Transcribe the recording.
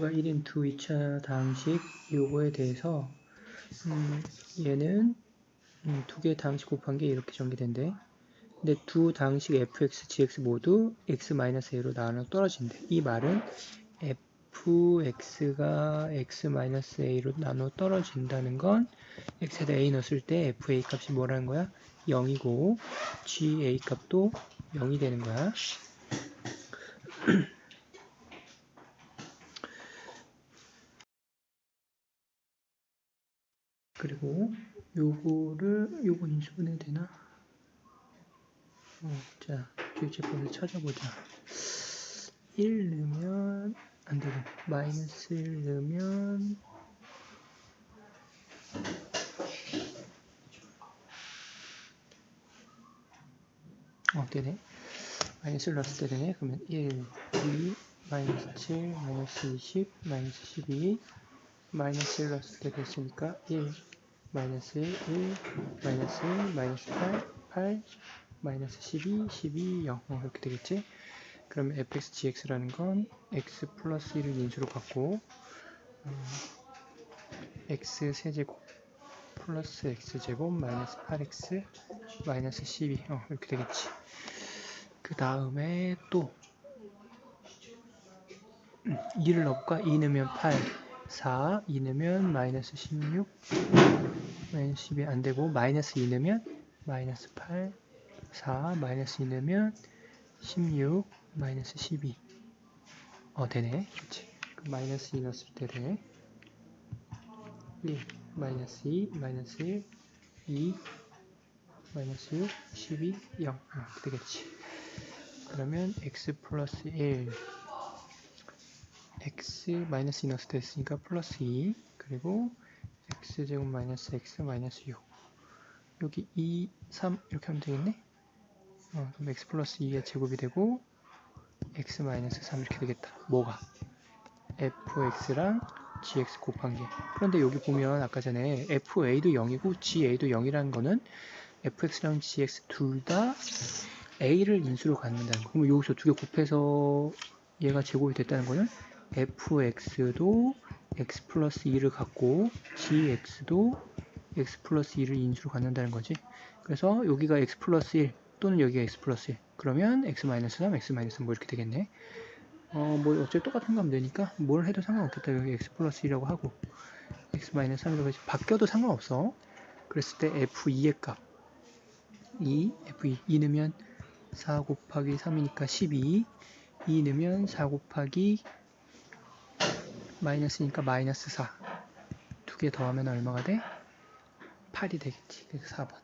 f가 1인 두 2차 당식 요거에 대해서 음, 얘는 음, 두개 당식 곱한 게 이렇게 전개된대. 근데 두 당식 fx, gx 모두 x-a로 나눠 떨어진대. 이 말은 fx가 x-a로 나눠 떨어진다는 건 x에다 a 넣었을 때 fa 값이 뭐라는 거야? 0이고 ga 값도 0이 되는 거야. 그리고 요거를 요거 인수분해 되나? 어, 자, 교재본을 찾아보자. 1 넣으면 안 되고 마이너스 1 넣으면 어, 되네. 마이너스 1 넣었을 때 되네. 그러면 1, 2, 마이너스 7, 마이너스 20, 마이너스 12, 마이너스 1 넣었을 때 됐으니까 1, 마이너스 1, 1, 마이너스 1, 마이너스 8, 8, 마이너스 12, 12, 0 어, 이렇게 되겠지? 그러면 fx, gx라는 건 x 플러스 1을 인수로 갖고 어, x 세제곱 플러스 x제곱 마이너스 8x 마이너스 12 어, 이렇게 되겠지. 그 다음에 또 2를 넣을까? 2 넣으면 8, 4, 2 넣으면 마이너스 16, 마이너스 12 안되고 마이너스 2 넣으면 마이너스 8, 4, 마이너스 2 넣으면 16, 마이너스 12 어 되네. 그렇지 마이너스 2 넣었을 때 돼. 1, 마이너스 2, 마이너스 1, 2, 마이너스 6, 12, 0 어, 되겠지. 그러면 x 플러스 1 x 마이너스 2 넣었을 때 했으니까 플러스 2 그리고 x제곱 마이너스 x 마이너스 6 여기 2, 3 이렇게 하면 되겠네 어, 그럼 x 플러스 2의 제곱이 되고 x 마이너스 3 이렇게 되겠다. 뭐가? fx랑 gx 곱한 게. 그런데 여기 보면 아까 전에 fa도 0이고 ga도 0이라는 거는 fx랑 gx 둘 다 a를 인수로 갖는다는 거. 그럼 여기서 두 개 곱해서 얘가 제곱이 됐다는 거는 fx도 x 플러스 2를 갖고 gx도 x 플러스 2를 인수로 갖는다는 거지. 그래서 여기가 x 플러스 1 또는 여기가 x 플러스 1 그러면 x 마이너스 3, x 마이너스 뭐 이렇게 되겠네. 어, 뭐 어차피 똑같은 거 하면 되니까 뭘 해도 상관없겠다. 여기 x 플러스 1이라고 하고 x 마이너스 3이라고 바뀌어도 상관없어. 그랬을 때 f2의 값. 2, f2 2 넣으면 4 곱하기 3이니까 12 2 넣으면 4 곱하기 마이너스니까 마이너스 4 두 개 더하면 얼마가 돼? 8이 되겠지. 그래서 4번